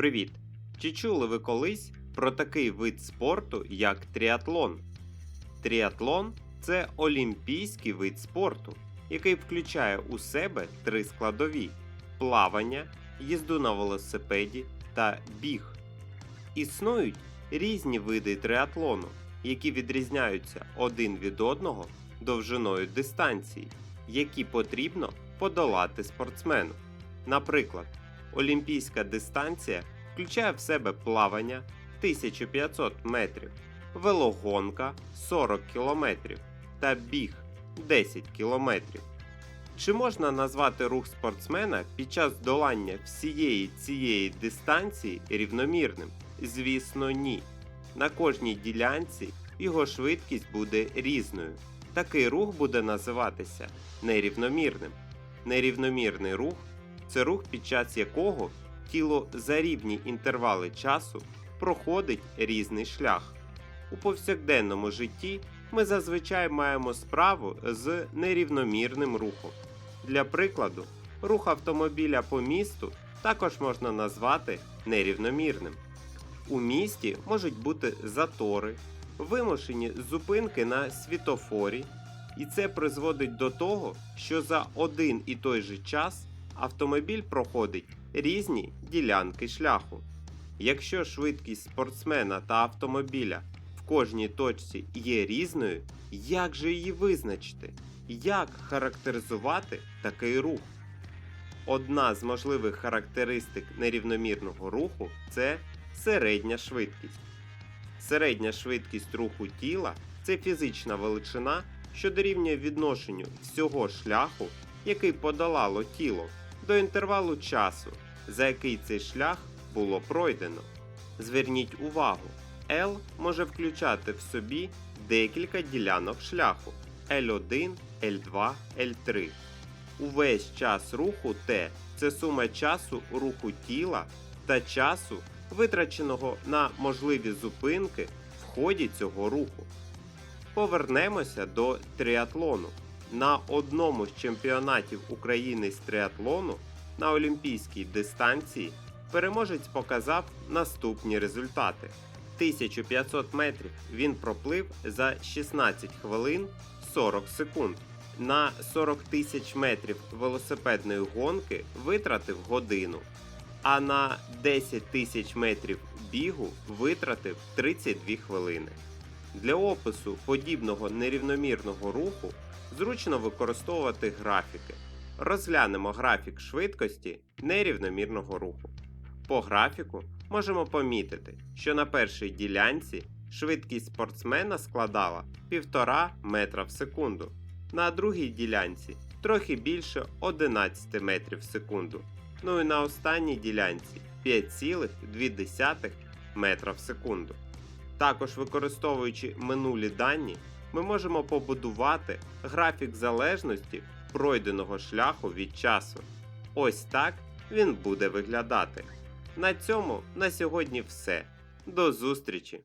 Привіт! Чи чули ви колись про такий вид спорту, як тріатлон? Тріатлон це олімпійський вид спорту, який включає у себе три складові: плавання, їзду на велосипеді та біг. Існують різні види триатлону, які відрізняються один від одного довжиною дистанції, які потрібно подолати спортсмену. Наприклад, олімпійська дистанція включає в себе плавання 1500 метрів, велогонка 40 км та біг 10 км. Чи можна назвати рух спортсмена під час долання всієї цієї дистанції рівномірним? Звісно, ні. На кожній ділянці його швидкість буде різною. Такий рух буде називатися нерівномірним. Нерівномірний рух це рух, під час якого тіло за рівні інтервали часу проходить різний шлях. У повсякденному житті ми зазвичай маємо справу з нерівномірним рухом. Для прикладу, рух автомобіля по місту також можна назвати нерівномірним. У місті можуть бути затори, вимушені зупинки на світофорі, і це призводить до того, що за один і той же час автомобіль проходить різні ділянки шляху. Якщо швидкість спортсмена та автомобіля в кожній точці є різною, як же її визначити? Як характеризувати такий рух? Одна з можливих характеристик нерівномірного руху це середня швидкість. Середня швидкість руху тіла це фізична величина, що дорівнює відношенню всього шляху, який подолало тіло, до інтервалу часу, за який цей шлях було пройдено. Зверніть увагу, L може включати в собі декілька ділянок шляху L1, L2, L3. Увесь час руху T це сума часу руху тіла та часу, витраченого на можливі зупинки в ході цього руху. Повернемося до тріатлону. На одному з чемпіонатів України з тріатлону на олімпійській дистанції переможець показав наступні результати. 1500 метрів він проплив за 16 хвилин 40 секунд. На 40 тисяч метрів велосипедної гонки витратив годину, а на 10 тисяч метрів бігу витратив 32 хвилини. Для опису подібного нерівномірного руху зручно використовувати графіки. Розглянемо графік швидкості нерівномірного руху. По графіку можемо помітити, що на першій ділянці швидкість спортсмена складала 1,5 метра в секунду, на другій ділянці трохи більше 11 метрів в секунду. Ну і на останній ділянці 5,2 метра в секунду. Також використовуючи минулі дані, ми можемо побудувати графік залежності пройденого шляху від часу. Ось так він буде виглядати. На цьому на сьогодні все. До зустрічі!